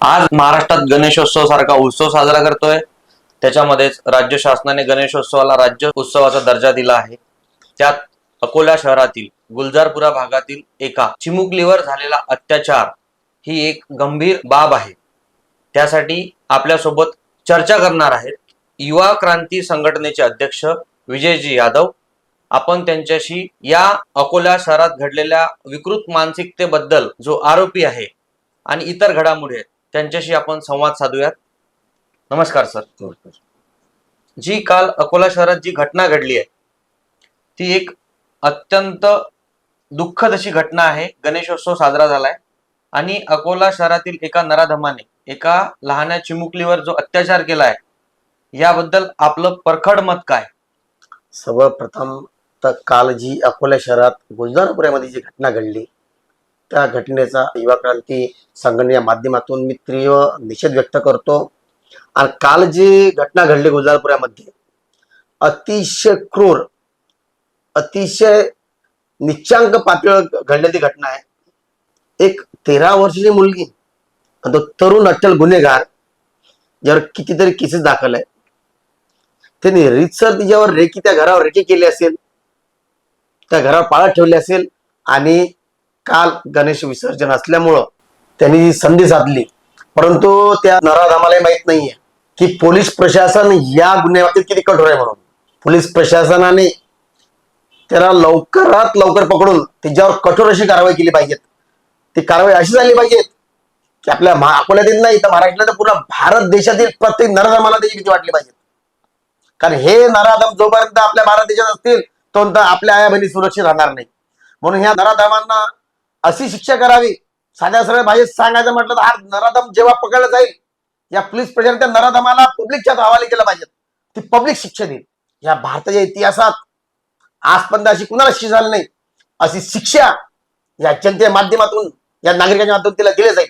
आज महाराष्ट्रात गणेशोत्सव सारखा उत्सव साजरा करतोय. त्याच्यामध्येच राज्य शासनाने गणेशोत्सवाला राज्य उत्सवाचा दर्जा दिला आहे. त्यात अकोला शहरातील गुलजारपुरा भागातील एका चिमुकलीवर झालेला अत्याचार ही एक गंभीर बाब आहे. त्यासाठी आपल्यासोबत चर्चा करणार आहेत युवा क्रांती संघटनेचे अध्यक्ष विजयजी यादव. आपण त्यांच्याशी या अकोला शहरात घडलेल्या विकृत मानसिकतेबद्दल जो आरोपी आहे आणि इतर घडामोडी आहेत त्यांच्याशी आपण संवाद साधूयात. नमस्कार सर. जी काल अकोला शहरात जी घटना घडली आहे ती एक अत्यंत दुःखद अशी घटना आहे. गणेशोत्सव साजरा झालाय आणि अकोला शहरातील एका नराधमाने एका लहान्या चिमुकलीवर जो अत्याचार केलाय याबद्दल आपलं परखड मत काय? सर्वप्रथम तर काल जी अकोला शहरात गुलजारपुऱ्यामध्ये जी घटना घडली त्या घटनेचा युवा क्रांती संघटने या माध्यमातून मी तीव्र निषेध व्यक्त करतो. आणि काल जी घटना घडली गुलजारपुऱ्यामध्ये अतिशय क्रूर अतिशय निच्चांक पातळीवर घडलेली घटना आहे. एक तेरा वर्षाची मुलगी आणि तो तरुण अट्टल गुन्हेगार ज्यावर कितीतरी केसेस दाखल आहे त्यांनी रीतसर तिच्यावर रेकी त्या घरावर रेकी केली असेल त्या घरावर पाळत ठेवली असेल आणि काल गणेश विसर्जन असल्यामुळं त्यांनी संधी साधली. परंतु त्या नराधामालाही माहीत नाहीये की पोलीस प्रशासन या गुन्ह्याबाबतीत किती कठोर आहे म्हणून. पोलीस प्रशासनाने त्याला लवकरात लवकर पकडून त्याच्यावर कठोर अशी कारवाई केली पाहिजेत. ती कारवाई अशी झाली पाहिजे की आपल्या महा- अकोल्यातील नाही तर महाराष्ट्रातील पूर्ण भारत देशातील प्रत्येक नराधामाला त्याची भीती वाटली पाहिजे. कारण हे नराधम जोपर्यंत आपल्या भारत देशात असतील तोपर्यंत आपल्या आया बहिणी सुरक्षित राहणार नाही. म्हणून ह्या नराधमांना अशी शिक्षा करावी. साध्या सरळ भाषेत सांगायचं म्हटलं तर हा नराधम जेव्हा पकडला जाईल या पोलीस प्रशासन त्या नराधमाला पब्लिकच्या हवाले केलं पाहिजे. ती पब्लिक शिक्षा देईल. या भारताच्या इतिहासात आजपर्यंत अशी कुणाला शिक्षा झाली नाही. अशी शिक्षा या जनतेच्या माध्यमातून या नागरिकांच्या माध्यमातून तिला दिले जाईल.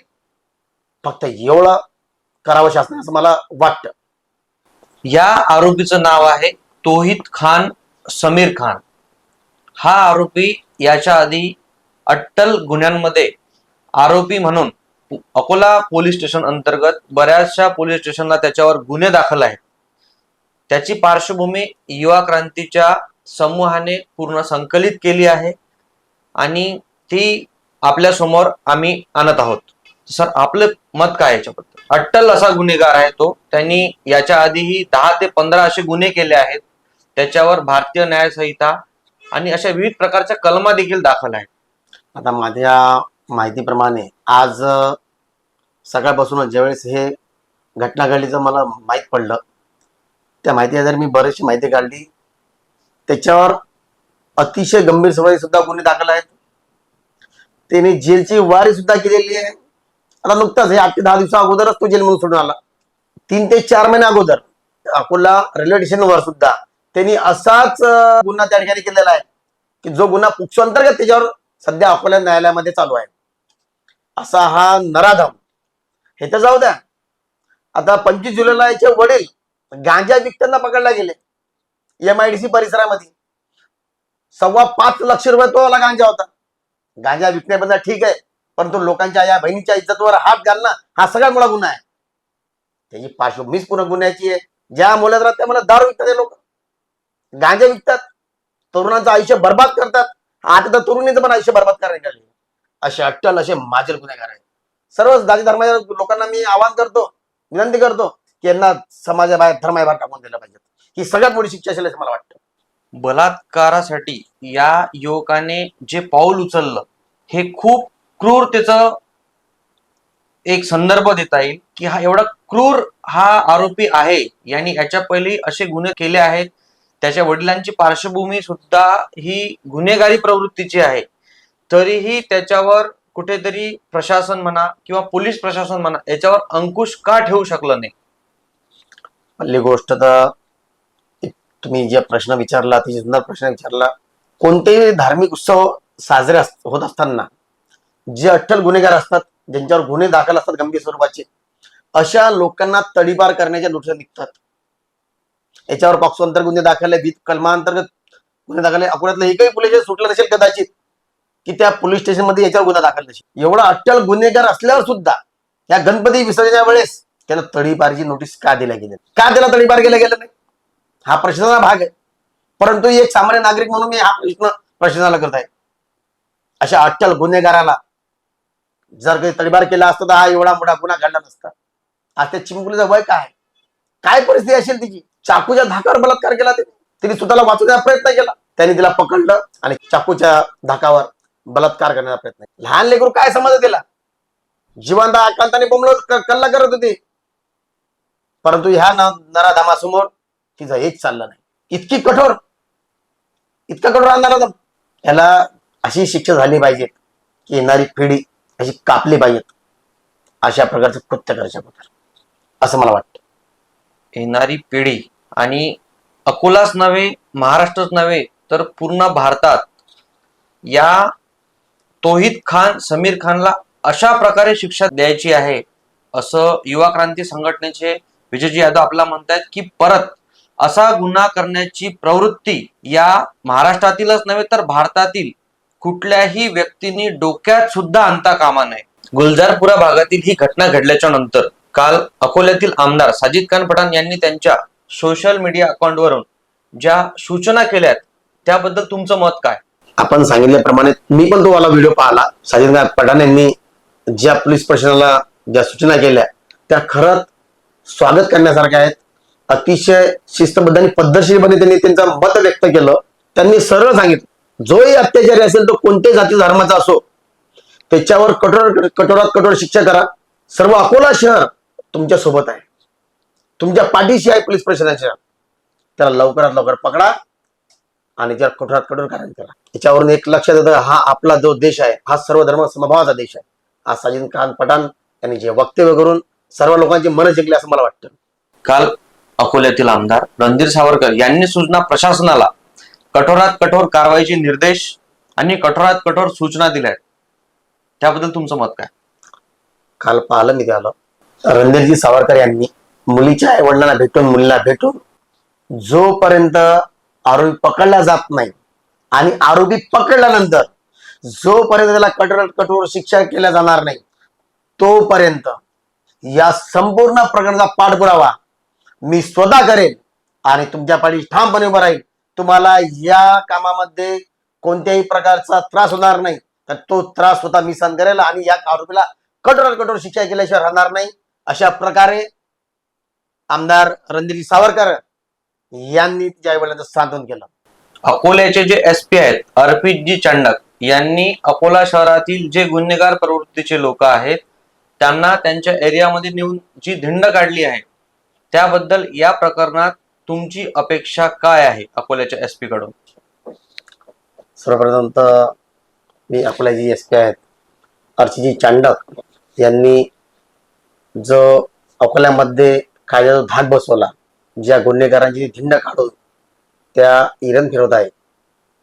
फक्त एवढं करावं शासन असं मला वाटतं. या आरोपीचं नाव आहे तोहित खान समीर खान. हा आरोपी याच्या आधी अट्टल गुन्ह्यांमध्ये आरोपी म्हणून अकोला पोलीस स्टेशन अंतर्गत बऱ्याचशा पोलीस स्टेशनला त्याच्यावर गुन्हे दाखल आहेत. त्याची पार्श्वभूमी युवा क्रांतीच्या समूहाने पूर्ण संकलित केली आहे आणि ती आपल्यासमोर आम्ही आणत आहोत. सर आपलं मत काय याच्याबद्दल? अट्टल असा गुन्हेगार आहे तो त्यांनी याच्या आधीही दहा ते पंधरा असे गुन्हे केले आहेत. त्याच्यावर भारतीय न्यायसंहिता आणि अशा विविध प्रकारच्या कलमा देखील दाखल आहेत. आता माझ्या माहितीप्रमाणे आज सकाळपासूनच ज्यावेळेस हे घटना घडलीचं मला माहीत पडलं त्या माहिती आधारे मी बरीचशी माहिती काढली. त्याच्यावर अतिशय गंभीर स्वरूपाचे सुद्धा गुन्हे दाखल आहेत. त्याने जेलची वारी सुद्धा केलेली आहे. आता नुकताच हे आठ ते दहा दिवसा अगोदरच तो जेलमधून सोडून आला. तीन ते चार महिने अगोदर अकोला रेल्वे स्टेशनवर सुद्धा त्यांनी असाच गुन्हा त्या ठिकाणी केलेला आहे की जो गुन्हा पुक्सो अंतर्गत त्याच्यावर सध्या अकोला न्यायालयामध्ये चालू आहे. असा हा नराधम. हे तर जाऊ द्या. आता पंचवीस जुलैला याचे वडील गांजा विकताना पकडला गेले. एम आय डी सी परिसरामध्ये. सव्वा पाच लक्ष रुपये तो गांजा होता. गांजा विकण्याबद्दल ठीक आहे परंतु लोकांच्या या बहिणीच्या इज्जतवर हात घालणं हा सगळ्यात मोठा गुन्हा आहे. त्याची पार्श्वभूमीच पूर्ण गुन्ह्याची आहे. ज्या मुलात राहत त्या मला दारू विकतात लोक. गांजा विकतात. तरुणांचं आयुष्य बर्बाद करतात. आता तर तरुणीचं पण आयुष्य बर्बाद करायला निघाले. असे अट्टल असे माजल गुन्हेगार आहेत. सर्वच जाती धर्माच्या लोकांना मी आवाहन करतो विनंती करतो की यांना समाजाबाहेर धर्माबाहेर टाकून दिलं पाहिजे. ही सगळ्यात मोठी शिक्षा असेल असं मला वाटतं. बलात्कारासाठी या युवकाने जे पाऊल उचललं हे खूप क्रूरतेचं एक संदर्भ देता येईल की हा एवढा क्रूर हा आरोपी आहे. यांनी याच्या पहिले असे गुन्हे केले आहेत त्याच्या वडिलांची पार्श्वभूमी सुद्धा ही गुन्हेगारी प्रवृत्तीची आहे. तरीही त्याच्यावर कुठेतरी प्रशासन म्हणा किंवा पोलीस प्रशासन म्हणा याच्यावर अंकुश का ठेवू शकलं नाही? पहिली गोष्ट तर तुम्ही जे प्रश्न विचारला अतिशय सुंदर प्रश्न विचारला कोणतेही धार्मिक उत्सव साजरे अस- होत असताना जे अट्टल गुन्हेगार असतात ज्यांच्यावर गुन्हे दाखल असतात गंभीर स्वरूपाचे अशा लोकांना तडीपार करण्याच्या नोटिसा निघतात. याच्यावर पॉक्सो अंतर्गत गुन्हे दाखल आहे विध कलमांतर्गत गुन्हे दाखल आहे अकोल्यातलं एकही पोलीस सुटलं नसेल कदाचित की त्या पोलीस स्टेशनमध्ये याच्यावर गुन्हा दाखल नसेल. एवढा अट्टल गुन्हेगार असल्यावर सुद्धा या गणपती विसर्जनाच्या वेळेस त्याला तडीपारची नोटीस का दिल्या गेली का त्याला तडीपार केलं गेलं नाही हा प्रश्नाचा भाग आहे. परंतु एक सामान्य नागरिक म्हणून मी हा प्रश्न प्रश्नाला करत आहे अशा अट्टल गुन्हेगाराला जर काही तडीबार केला असता तर हा एवढा मोठा गुन्हा घडला नसता. आज त्या चिमुकलीचं वय काय? काय परिस्थिती असेल तिची? चाकूच्या धाकावर बलात्कार केला तिने तिने स्वतःला वाचवण्याचा प्रयत्न केला. त्याने तिला पकडलं आणि चाकूच्या धाकावर बलात्कार करण्याचा प्रयत्न केला. लहान लेकरू काय समजत तिला? जिवंत आकांताने बोंबलत कल्ला करत होती. परंतु ह्या न- नराधामासमोर तिचं हेच चाललं नाही. इतकी कठोर इतका कठोर नराधाम नराधम याला अशी शिक्षा झाली पाहिजे की येणारी पिढी अशी कापली पाहिजेत अशा प्रकारचं कृत्य करायच्या अगोदर असं मला वाटतं. येणारी पिढी. आणि अकोलाच नव्हे महाराष्ट्रच नव्हे तर पूर्ण भारतात या तोहिद खान समीर खानला अशा प्रकारे शिक्षा द्यायची आहे असं युवा क्रांती संघटनेचे विजयजी यादव आपल्याला म्हणतायत की परत असा गुन्हा करण्याची प्रवृत्ती या महाराष्ट्रातीलच नव्हे तर भारतातील कुठल्याही व्यक्तींनी डोक्यात सुद्धा आणता कामा नये. गुलजारपुरा भागातील ही घटना घडल्याच्या नंतर काल अकोल्यातील आमदार साजिद खान पठाण यांनी त्यांच्या सोशल मीडिया अकाउंटवरून ज्या सूचना केल्यात त्याबद्दल तुमचं मत काय? आपण सांगितल्याप्रमाणे मी पण तो वाला व्हिडिओ पाहिला. साजिद खान पठाण यांनी ज्या पोलीस प्रशासनाला ज्या सूचना केल्या त्या खरंच स्वागत करण्यासारख्या आहेत. अतिशय शिस्तबद्ध आणि पद्धतशीरपणे त्यांनी त्यांचं मत व्यक्त केलं. त्यांनी सरळ सांगितलं जोही अत्याचारी असेल तो कोणत्याही जाती धर्माचा असो त्याच्यावर कठोर कठोरात कठोर शिक्षा करा. सर्व अकोला शहर तुमच्यासोबत आहे. तुमच्या पाठीशी आहे पोलीस प्रशासनाच्या त्याला लवकरात लवकर पकडा आणि त्याला कठोरात कठोर कारण करा. याच्यावरून एक लक्षात येतं हा आपला जो देश आहे हा सर्व धर्म समभावाचा देश आहे. आज साजिद खान पठाण यांनी जे वक्तव्य करून सर्व लोकांची मन जिंकली असं मला वाटतं. काल अकोल्यातील आमदार रणधीर सावरकर यांनी सूचना प्रशासनाला कठोरात कठोर कारवाईचे निर्देश आणि कठोरात कठोर सूचना दिल्या आहेत त्याबद्दल तुमचं मत काय? काल पाहिलं मी त्याला. रणधीरजी सावरकर यांनी मुलीच्या आई वडिलांना भेटून मुलीला भेटून जोपर्यंत आरोपी पकडला जात नाही आणि आरोपी पकडल्यानंतर जोपर्यंत त्याला कठोर कठोर शिक्षा केल्या जाणार नाही तोपर्यंत या संपूर्ण प्रकरणाचा पाठपुरावा मी स्वतः करेन आणि तुमच्या पाठी ठामपणे उभं राहील तुम्हाला या कामामध्ये कोणत्याही प्रकारचा त्रास होणार नाही. तर तो त्रास स्वतः मी सहन करेल आणि या आरोपीला कठोर कठोर शिक्षा केल्याशिवाय राहणार नाही. अशा प्रकारे आमदार रणधीर सावरकर यांनी तिच्या आईवडिलांचं सांत्वन केलं. अकोल्याचे जे एस पी आहेत अर्पित जी चांडक यांनी अकोला शहरातील जे गुन्हेगार प्रवृत्तीचे लोक आहेत त्यांना त्यांच्या एरियामध्ये नेऊन जी धिंड काढली आहे त्याबद्दल या प्रकरणात तुमची अपेक्षा काय आहे अकोल्याच्या एस पी कडून? सर्वप्रथम तर मी जी एस पी आहेत अर्चिजी चांडक यांनी जो अकोल्यामध्ये कायद्याचा धाक बसवला ज्या गुन्हेगारांची धिंड काढून त्या इरण फिरवत आहे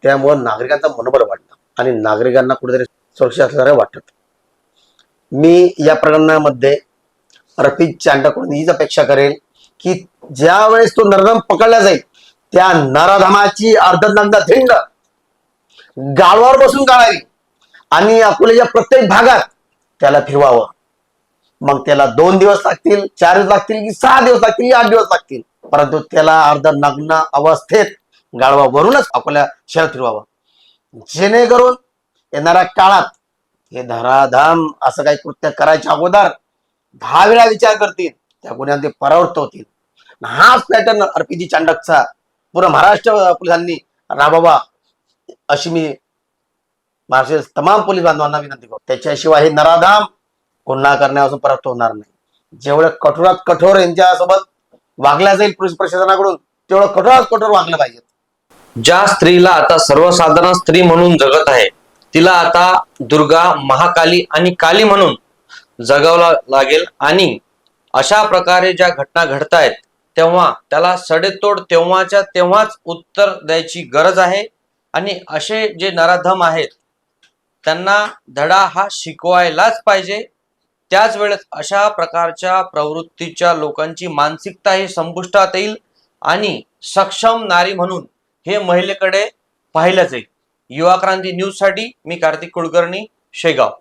त्यामुळं नागरिकांचं मनोबल वाटतं आणि नागरिकांना कुठेतरी सुरक्षित असल्यासारखं वाटत. मी या प्रकरणामध्ये रफी चांडकडून हीच अपेक्षा करेल की ज्या वेळेस तो नरधम पकडला जाईल त्या नराधमाची अर्धनंदा धिंड गाळवावर बसून काढावी आणि अकोल्याच्या प्रत्येक भागात त्याला फिरवावं. मग त्याला दोन दिवस लागतील चार दिवस लागतील की सहा दिवस लागतील की आठ दिवस लागतील. परंतु त्याला अर्ध नग्न अवस्थेत गाळवावरूनच आपल्या शहरात फिरवावं. जेणेकरून येणाऱ्या काळात हे धराधाम असं काही कृत्य करायच्या अगोदर दहा वेळा विचार करतील त्या गुन्ह्यात ते परावृत्त होतील. हाच पॅटर्न अर्पीजी चांडकचा पूर्ण महाराष्ट्र पोलिसांनी राबावा अशी मी महाराष्ट्र तमाम पोलीस बांधवांना विनंती करतो. त्याच्याशिवाय हे नराधाम गुन्हा करण्यापासून परत होणार नाही. जेवढं कठोरात कठोर यांच्यासोबत वागल्या जाईल पोलीस प्रशासनाकडून तेवढं कठोरात कठोर वागलं पाहिजे. ज्या स्त्रीला आता सर्वसाधारण स्त्री म्हणून जगत आहे तिला आता दुर्गा महाकाली आणि काली म्हणून जगावला लागेल आणि अशा प्रकारे ज्या घटना घडतायत तेव्हा त्याला सडेतोड तेव्हाच्या तेव्हाच उत्तर द्यायची गरज आहे आणि असे जे नराधम आहेत त्यांना धडा हा शिकवायलाच पाहिजे. त्याच वेळेस अशा प्रकारच्या प्रवृत्तीच्या लोकांची मानसिकता ही संपुष्टात येईल आणि सक्षम नारी म्हणून हे महिलेकडे पाहिलं जाईल. युवा क्रांती न्यूजसाठी मी कार्तिक कुलकर्णी शेगाव.